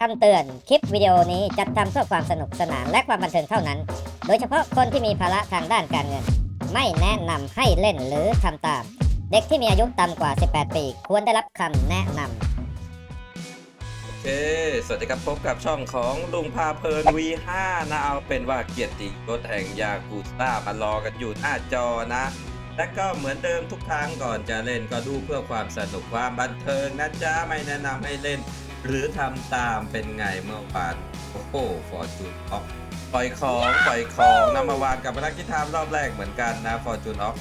คำเตือน คลิปวิดีโอนี้จัดทำเพื่อความสนุกสนานและความบันเทิงเท่านั้น โดยเฉพาะคนที่มีภาระทางด้านการเงิน ไม่แนะนำให้เล่นหรือทำตาม เด็กที่มีอายุต่ำกว่า 18 ปี ควรได้รับคำแนะนำโอเค สวัสดีครับพบกับช่องของลุงพาเพลิน V5 นะเอาเป็นว่าเกียรติยศแห่งยากูซ่ามารอกันอยู่หน้าจอนะ และก็เหมือนเดิมทุกครั้งก่อนจะเล่นก็ดูเพื่อความสนุกความบันเทิงนะจ๊ะ ไม่แนะนำให้เล่น หรือทำตามเป็นไงเมื่อวานโอ้โหฟอร์จูนออกปล่อยของปล่อยของนำมาวางกับพนักกิจทามรอบแรกเหมือนกันนะฟอร์จูนออก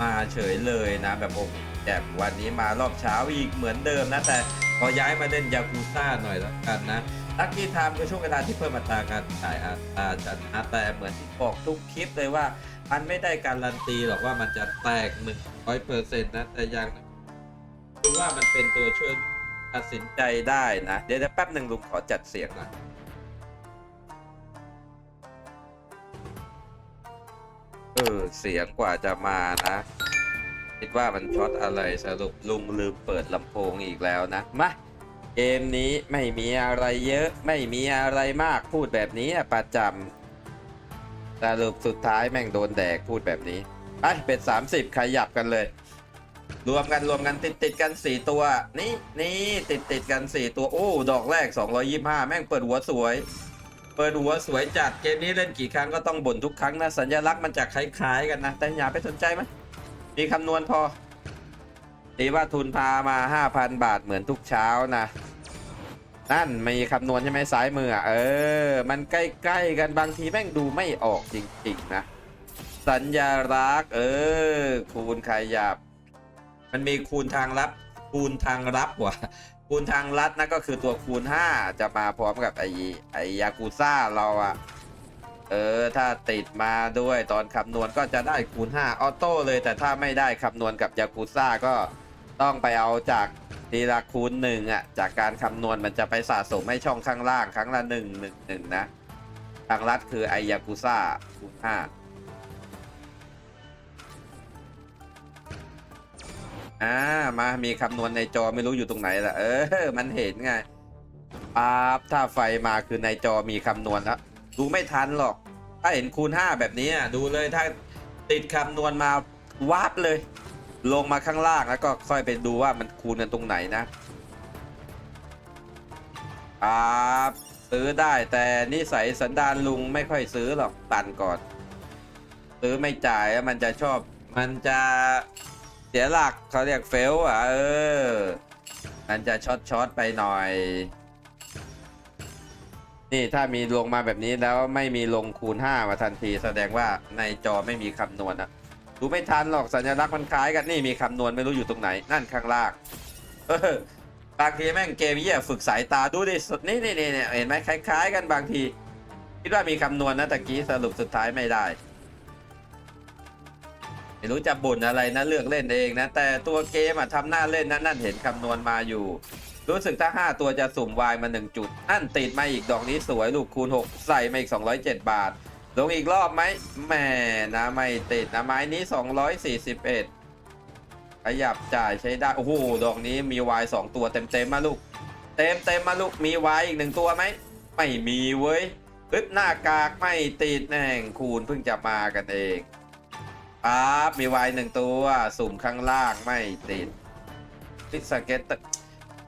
มาเฉยเลยนะแบบโอ้โหแบบวันนี้มารอบเช้าอีกเหมือนเดิมนะแต่พอย้ายมาเล่นยากูซ่าหน่อยแล้วกันนะลักกี้ไทม์คือช่วงเวลาที่เพิ่มอัตราการจ่ายอัตราจัดนะแต่เหมือนที่บอกทุกคลิปเลยว่า มันไม่ได้การันตีหรอกว่ามันจะแตกหนึ่งร้อยเปอร์เซ็นต์นะแต่ยังคือว่ามันเป็นตัวช่วย ตัดสินใจได้นะ เดี๋ยวแป๊บหนึ่งลุงขอจัดเสียงน่อยเออ เสียงกว่าจะมานะ คิดว่ามันช็อตอะไรสรุปลุงลืมเปิดลำโพงอีกแล้วนะ มา เกมนี้ไม่มีอะไรเยอะ ไม่มีอะไรมากพูดแบบนี้ประจำสรุปสุดท้ายแม่งโดนแดกพูดแบบนี้ ไปเป็น30 ขยับกันเลย รวมกันรวมกันติดติดกัน4ตัว นี่นี่ติดติดกัน4ตัว โอ้ดอกแรก 225 แม่งเปิดหัวสวย เปิดหัวสวยจัดเกมนี้เล่นกี่ครั้งก็ต้องบ่นทุกครั้งนะ สัญลักษณ์มันจะคล้ายๆกันนะ แต่อย่าไปสนใจมันมีคำนวณพอตีว่าทุนพามา 5,000 บาทเหมือนทุกเช้านะนั่นมีคำนวณใช่ไหมซ้ายมือเออ มันใกล้ๆกันบางทีแม่งดูไม่ออกจริงๆนะ สัญญาลักษณ์เออ คูณขยับ มันมีคูณทางลับ คูณทางรับว่ะคูณทางลัดนะก็คือตัวคูณ 5 จะมาพร้อมกับไอ้ไอยากูซ่าเราอะเออ ถ้าติดมาด้วยตอนคำนวณก็จะได้คูณ 5 ออโต้เลย แต่ถ้าไม่ได้คำนวณกับยากูซ่าก็ต้องไปเอาจากทีละคูณหนึ่งอะจากการคำนวณมันจะไปสะสมให้ช่องข้างล่างครั้งละหนึ่งหนึ่งหนึ่งนะ ทางลัดคือไอยากูซ่าคูณ 5 อ่ามามีคำนวณในจอไม่รู้อยู่ตรงไหนละเออ มันเห็นไงปั๊บถ้าไฟมาคือในจอมีคำนวณแล้วดูไม่ทันหรอก ถ้าเห็นคูณ 5 แบบนี้อะดูเลยถ้าติดคำนวณมาวาบเลย ลงมาข้างล่างแล้วก็ค่อยไปดูว่ามันคูณกันตรงไหนนะปั๊บซื้อได้แต่นิสัยสันดานลุงไม่ค่อยซื้อหรอกตันก่อน ซื้อไม่จ่ายแล้วมันจะชอบ มันจะ เสียหลักเขาเรียกเฟลอะเออ มันจะช็อตช็อตไปหน่อย นี่ถ้ามีลงมาแบบนี้แล้วไม่มีลงคูณ 5 มาทันที แสดงว่าในจอไม่มีคำนวณนะดูไม่ทันหรอกสัญลักษณ์มันคล้ายกันนี่มีคำนวณไม่รู้อยู่ตรงไหน นั่นข้างล่างบางทีแม่งเกมเหี้ยฝึกสายตาดูดิสุดนี่นี่นี่เนี่ยเห็นไหมคล้าย ๆ กันบางที คิดว่ามีคำนวณนะตะกี้สรุปสุดท้ายไม่ได้ ไม่รู้จะบ่นอะไรนะเลือกเล่นเองนะ แต่ตัวเกมอะทำหน้าเล่นนะนั่นเห็นคำนวณมาอยู่ รู้สึกถ้า 5 ตัวจะสุ่มวายมา 1 จุดนั่นติดมาอีกดอกนี้สวยลูกคูณ 6 ใส่มาอีก 207 บาท ลงอีกรอบไหมแหม่นะไม่ติดนะไม้นี้ 241 ขยับจ่ายใช้ได้ โอ้โหดอกนี้มีวาย2ตัวเต็มๆมมาลูก เต็มเต็มมาลูกมีวายอีกหนึ่งตัวไหมไม่มีเว้ยอึ๊บหน้ากากไม่ติดแน่งคูณเพิ่งจะมากันเอง ปั๊บมีวายหนึ่งตัวสุ่มข้างล่างไม่ติดพิสเก็ตเตอร์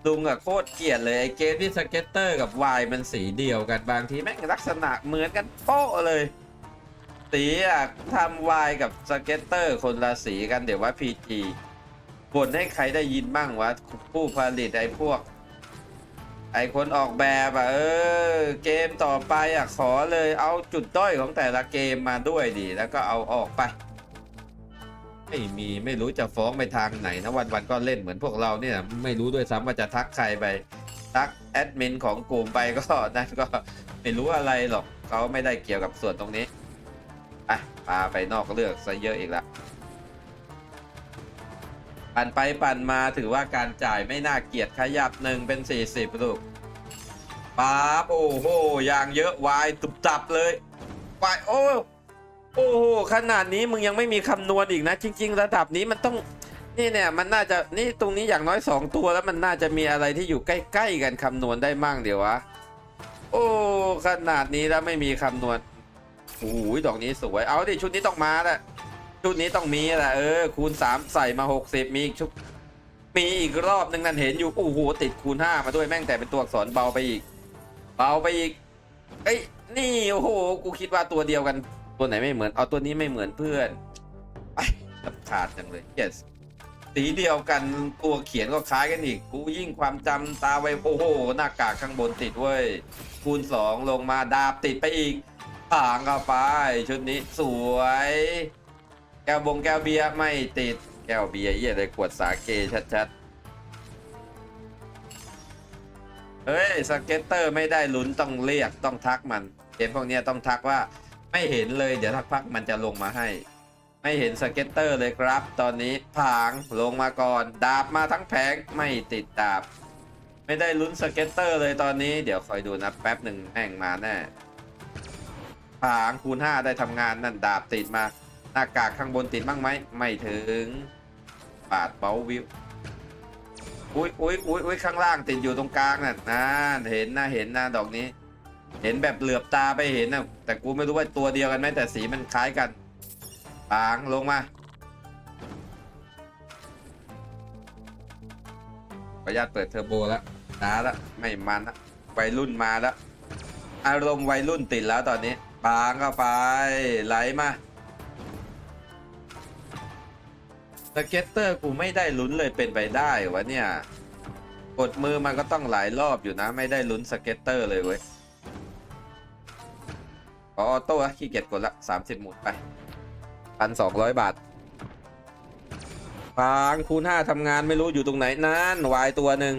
ลุงอะโคตรเกลียดเลย ไอเกมที่สเก็ตเตอร์กับวายมันสีเดียวกันบางทีแม่งลักษณะเหมือนกันโป๊ะเลย สีอะทำวายกับสเก็ตเตอร์คนละสีกันเดี๋ยวว่าพีจีบ่นให้ใครได้ยินบ้างวะผู้ผลิตไอพวก ไอคนออกแบบอะเออ เกมต่อไปอะขอเลยเอาจุดด้อยของแต่ละเกมมาด้วยดิแล้วก็เอาออกไป ไม่มีไม่รู้จะฟ้องไปทางไหนนะวันวันก็เล่นเหมือนพวกเราเนี่ย ไม่รู้ด้วยซ้ำว่าจะทักใครไป ทักแอดมินของกลุ่มไปก็นั่นก็ไม่รู้อะไรหรอกเขาไม่ได้เกี่ยวกับส่วนตรงนี้อะปาไปนอกเลือกซะเยอะอีกละปั่นไปปั่นมาถือว่าการจ่ายไม่น่าเกลียดขยับหนึ่งเป็น 40ลูกป๊าบโอ้โหยางเยอะวายตุบตับเลยวายโอ้ โอ้โหขนาดนี้มึงยังไม่มีคำนวณอีกนะ จริง ๆ ระดับนี้มันต้องนี่เนี่ยมันน่าจะนี่ตรงนี้อย่างน้อย 2 ตัวแล้วมันน่าจะมีอะไรที่อยู่ใกล้ ๆ กันคำนวณได้มั่งเดี๋ยววะ โอ้ขนาดนี้แล้วไม่มีคำนวณโอ้ยดอกนี้สวยเอาดิชุดนี้ต้องมาแหละชุดนี้ต้องมีแหละเออคูณ 3 ใส่มา 60 มีอีกชุดมีอีกรอบนึงนั่นเห็นอยู่โอ้โหติดคูณ 5 มาด้วยแม่งแต่เป็นตัวอักษรเบาไปอีก เบาไปอีกเอ้ยนี่โอ้โหกูคิดว่าตัวเดียวกัน ตัวไหนไม่เหมือน เอาตัวนี้ไม่เหมือนเพื่อนไปรำขาดจังเลย yes สีเดียวกันตัวเขียนก็คล้ายกันอีก กูยิ่งความจำตาไวโอ้โหหน้ากากข้างบนติดเว้ย คูณสองลงมาดาบติดไปอีกถางเข้าไป ชุดนี้สวย แก้วบงแก้วเบียร์ไม่ติด แก้วเบียร์เยี่ยเลยขวดสาเกชัดๆ เฮ้ยสเก็ตเตอร์ไม่ได้ลุ้นต้องเรียกต้องทักมัน เกมพวกนี้ต้องทักว่า ไม่เห็นเลยเดี๋ยวทักพักมันจะลงมาให้ ไม่เห็นสเก็ตเตอร์เลยครับ ตอนนี้ผางลงมาก่อน ดาบมาทั้งแผงไม่ติดดาบ ไม่ได้ลุ้นสเก็ตเตอร์เลยตอนนี้เดี๋ยวคอยดูนะแป๊บหนึ่งแม่งมาแน่ผางคูณ5ได้ทำงานนั่นดาบติดมา หน้ากากข้างบนติดบ้างไหมไม่ถึงปาดเบาวิวอุ้ยอุ้ยอุ้ยอุ้ยข้างล่างติดอยู่ตรงกลางน่ะนั่นเห็นนะเห็นนะดอกนี้ เห็นแบบเหลือบตาไปเห็นนะแต่กูไม่รู้ว่าตัวเดียวกันไหมแต่สีมันคล้ายกันปางลงมาขออนุญาตเปิดเทอร์โบแล้วนาละไม่มันละวัยรุ่นมาแล้วอารมณ์วัยรุ่นติดแล้วตอนนี้ปางเข้าไปไหลมาสเก็ตเตอร์กูไม่ได้ลุ้นเลยเป็นไปได้วะเนี่ย กดมือมันก็ต้องหลายรอบอยู่นะ ไม่ได้ลุ้นสเก็ตเตอร์เลยเว้ย อออโต้อะขี้เกียจกดละ30หมุนไปพันสองร้อยบาทฟางคูณห้าทำงานไม่รู้อยู่ตรงไหนนั่นวายตัวหนึ่ง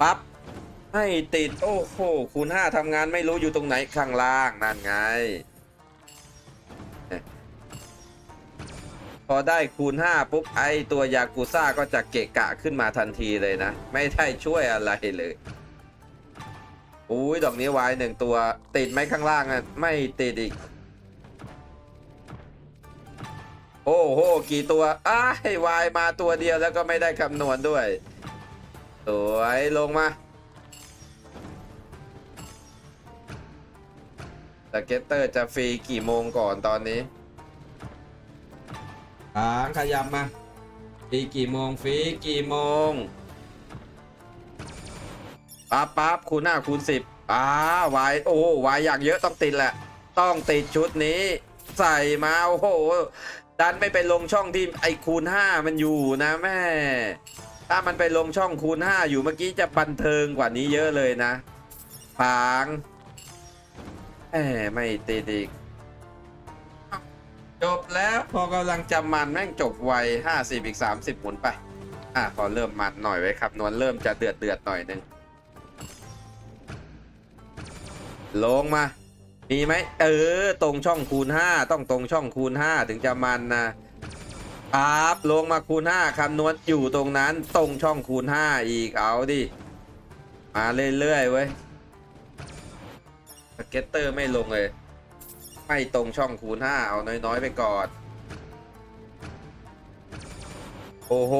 ปั๊บให้ติด โอ้โหคูณห้าทำงานไม่รู้อยู่ตรงไหนข้างล่างนั่นไง พอได้คูณ5ปุ๊บ ไอตัวยากูซ่าก็จะเกะกะขึ้นมาทันทีเลยนะ ไม่ได้ช่วยอะไรเลย อุ้ยดอกนี้วายหนึ่งตัว ติดไหมข้างล่างอะไม่ติดอีก โอ้โห กี่ตัว อ้ายวายมาตัวเดียวแล้วก็ไม่ได้คำนวณด้วย สวยลงมาสเก็ตเตอร์จะฟรีกี่โมงก่อนตอนนี้หางขยับมาฟรีกี่โมงฟรีกี่โมง ปั๊บปั๊บคูณห้าคูณสิบอ้าวายโอ้วายอย่างเยอะต้องติดแหละ ต้องติดชุดนี้ ใส่มาโอ้โหดันไม่ไปลงช่องที่ไอ้คูณห้ามันอยู่นะแม่ถ้ามันไปลงช่องคูณห้าอยู่เมื่อกี้จะบันเทิงกว่านี้เยอะเลยนะผางแหมไม่ติดอีกจบแล้วพอกำลังจะมันแม่งจบไว50 อีก 30 หมุนไป อะพอเริ่มมันหน่อยไว้ครับ นวลเริ่มจะเดือดเดือดหน่อยหนึง ลงมา มีไหมเออ ตรงช่องคูณ 5 ต้องตรงช่องคูณ 5 ถึงจะมันนะปั๊บลงมาคูณ 5คำนวณอยู่ตรงนั้นตรงช่องคูณ 5 อีกเอาดิมาเรื่อยๆเว้ยสเก็ตเตอร์ไม่ลงเลย ไม่ตรงช่องคูณ 5 เอาน้อยๆไปก่อนโอ้โห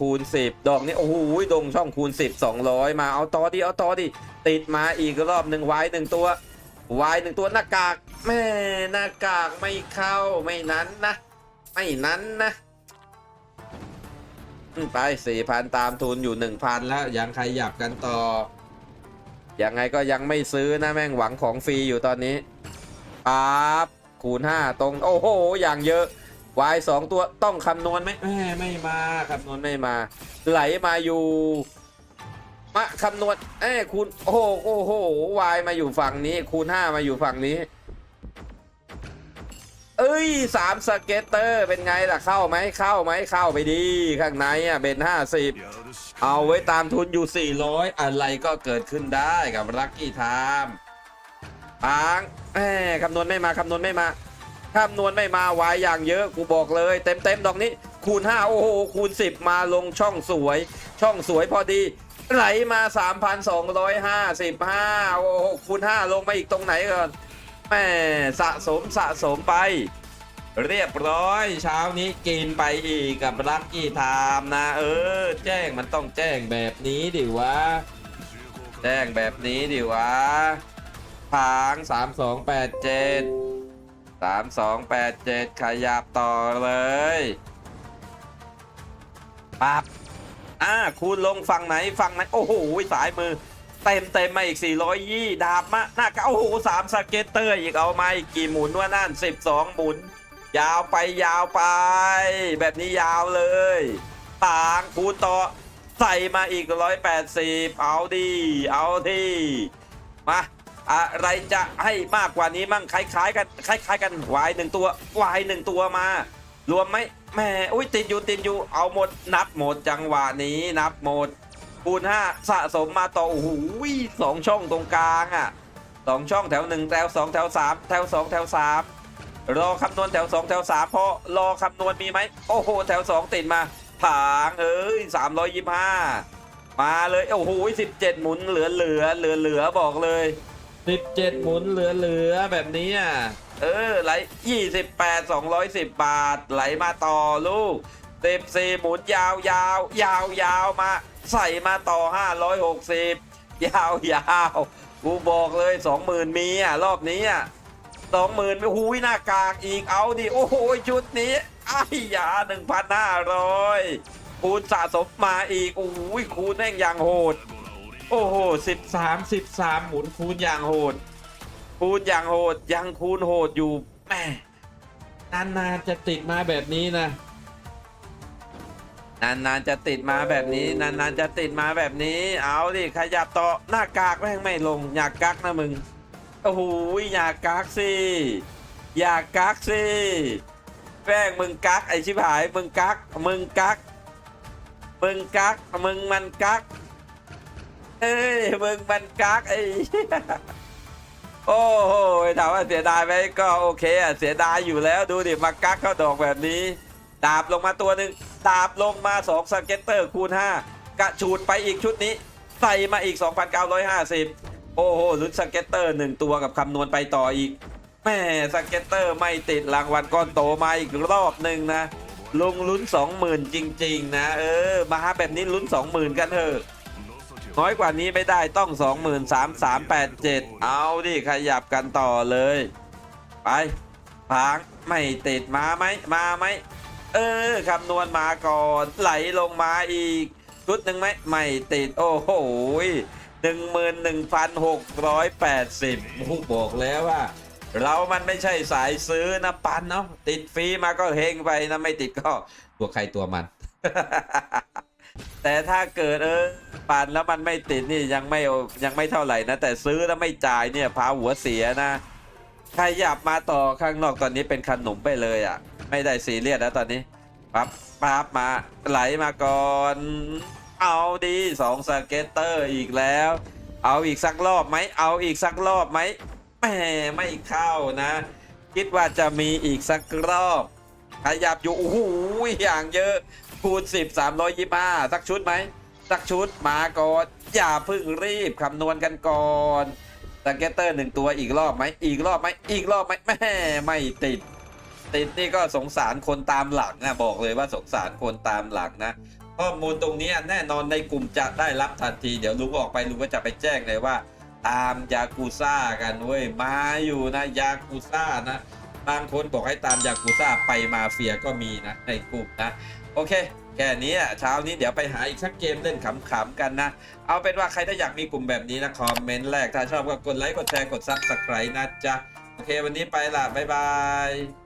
คูณ 10 ดอกนี้ โอ้โหตรงช่องคูณ 10 200 มาเอาต่อดิ เอาต่อดิ ติดมาอีกรอบหนึ่งไว้หนึ่งตัวไว้หนึ่งตัวหน้ากากแม่หน้ากากไม่เข้าไม่นั้นนะ ไม่นั้นนะอืมไป4,000ตามทุนอยู่1,000แล้วยังขยับกันต่อ ยังไงก็ยังไม่ซื้อนะแม่งหวังของฟรีอยู่ตอนนี้ปั๊บคูณ5ตรง โอ้โห อย่างเยอะวายสองตัวต้องคำนวณไหมแหมไม่มาคำนวณไม่มา ไหลมาอยู่ มาคำนวณเอ้คูณโอ้โหโอ้โหวายมาอยู่ฝั่งนี้ คูณ5มาอยู่ฝั่งนี้ เอ้ยสามสเก็ตเตอร์เป็นไงล่ะเข้าไหมเข้าไหมเข้าไปดี ข้างในอะเบนห้าสิบเอาไว้ตามทุนอยู่400อะไรก็เกิดขึ้นได้กับลัคกี้ไทม์ปังแหมคำนวณไม่มาคำนวณไม่มาคำนวณไม่มาไว้อย่างเยอะกูบอกเลยเต็มเต็มดอกนี้ คูณ 5 โอ้โหคูณ 10 มาลงช่องสวย ช่องสวยพอดี ไหลมา 3,255 โอ้โหคูณ5ลงมาอีกตรงไหนก่อนแหมสะสมสะสมไป เรียบร้อย เช้านี้กินไปอีกกับลัคกี้ไทม์นะ เออ แจ้งมันต้องแจ้งแบบนี้ดิวะ แจ้งแบบนี้ดิวะผางสามสองแปดเจ็ดสามสองแปดเจ็ดขยับต่อเลยปั๊บ อ่าคูณลงฝั่งไหนฝั่งไหนโอ้โหสายมือ เต็มเต็มมาอีก 400ยี่ดาบมาหน้ากะโอ้โหสามสเก็ตเตอร์อีกเอามาอีกกี่หมุนว่านั่น 12 หมุน ยาวไปยาวไป แบบนี้ยาวเลยต่างคูณต่อใส่มาอีก 180 เอาดี เอาที่มาอะไรจะให้มากกว่านี้มั่งคล้ายๆกันคล้ายๆกันวายหนึ่งตัววายหนึ่งตัวมา รวมไหมแหม่อุ้ยติดอยู่ติดอยู่เอาหมดนับหมดจังหวะนี้นับหมดคูณ5สะสมมาต่อโอ้โหสองช่องตรงกลางอะสองช่องแถวหนึ่งแถวสองแถวสามแถวสองแถวสามรอคำนวณแถวสองแถวสามพราะรอคำนวณมีไหมโอ้โหแถวสองติดมาผางเอ้ยสามร้อยยี่ห้ามาเลยโอ้โหสิบเจ็ดหมุนเหลือเหลือเหลือเหลือบอกเลย สิบเจ็ดหมุนเหลือเหลือแบบนี้อะเออไหลยี่สิบแปดสองร้อยสิบบาทไหลมาต่อลูกสิบสี่หมุนยาวยาวยาวยาวมา ใส่มาต่อ560ยาวยาวกูบอกเลย20,000มีอะรอบนี้อะ20,000ไม่หูยหน้ากากอีกเอาดิโอ้โหชุดนี้ไอ้ยา1,500คูณสะสมมาอีกโอ้ยคูณแม่งอย่างโหด โอ้โห13 13หมุนคูณอย่างโหด คูณอย่างโหด ยังคูณโหดอยู่แหม่นานๆจะติดมาแบบนี้นะ นานๆจะติดมาแบบนี้ นานๆจะติดมาแบบนี้ เอาดิขยับต่อหน้ากากแม่งไม่ลง อยากกักนะมึง โอ้โหอยากกักสิอยากกักสิแป้งมึงกักไอชิบหายมึงกักมึงกักมึงกักมึงมันกัก เอ้ยมึงมันกักไอ้โอ้โหถามว่าเสียดายไหมก็โอเคอะเสียดายอยู่แล้วดูดิมากักเข้าดอกแบบนี้ ดาบลงมาตัวหนึ่งดาบลงมา2สเก็ตเตอร์คูณ 5 กระชูดไปอีกชุดนี้ ใส่มาอีก 2,950 โอ้โหลุ้นสเก็ตเตอร์ 1 ตัวกับคำนวณไปต่ออีกแม่สเก็ตเตอร์ไม่ติดรางวัลก้อนโตมาอีกรอบหนึ่งนะลงลุ้น 20,000 จริง ๆ นะ เออ มาแบบนี้ลุ้น 20,000 กันเถอะ น้อยกว่านี้ไม่ได้ต้อง 23,387 เอาดิขยับกันต่อเลย ไปพังไม่ติดมาไหมมาไหมเออคำนวณมาก่อนไหลลงมาอีกชุดหนึ่งไหมไม่ติดโอ้โหหนึ่งหมื่นหนึ่งพันหกร้อยแปดสิบบอกแล้วว่า เรามันไม่ใช่สายซื้อนะปันเนาะติดฟรีมาก็เฮงไปนะไม่ติดก็ตัวใครตัวมัน แต่ถ้าเกิดเออปันแล้วมันไม่ติดนี่ยังไม่ยังไม่เท่าไหร่นะ แต่ซื้อแล้วไม่จ่ายเนี่ยพาหัวเสียนะใครอยากมาต่อข้างนอกตอนนี้เป็นขนมไปเลยอะ ไม่ได้ซีเรียสแล้วตอนนี้ปั๊บปั๊บมาไหลมาก่อน เอาดีสองสเก็ตเตอร์อีกแล้ว เอาอีกสักรอบไหมเอาอีกสักรอบไหมแหมไม่เข้านะ คิดว่าจะมีอีกสักรอบขยับอยู่โอ้โหอย่างเยอะ คูณ10 325 สักชุดไหม สักชุดมาก่อน อย่าพิ่งรีบคำนวณกันก่อนสเกตเตอร์หนึ่งตัวอีกรอบไหม อีกรอบไหม อีกรอบไหมแม่ไม่ติด ติดนี่ก็สงสารคนตามหลังนะบอกเลยว่าสงสารคนตามหลังนะข้อมูลตรงนี้แน่นอนในกลุ่มจะได้รับทันที เดี๋ยวลุงออกไปลุงก็จะไปแจ้งเลยว่า ตามยากูซ่ากันเว้ยมาอยู่นะยากูซ่านะ บางคนบอกให้ตามยากูซ่าไปมาเฟียก็มีนะในกลุ่มนะโอเคแค่นี้อะเช้านี้เดี๋ยวไปหาอีกสักเกมเล่นขำๆกันนะ เอาเป็นว่าใครถ้าอยากมีกลุ่มแบบนี้นะคอมเมนต์แรกถ้าชอบก็กดไลค์กดแชร์กดซับสไครต์นะจ๊ะโอเค วันนี้ไปละบ๊ายบาย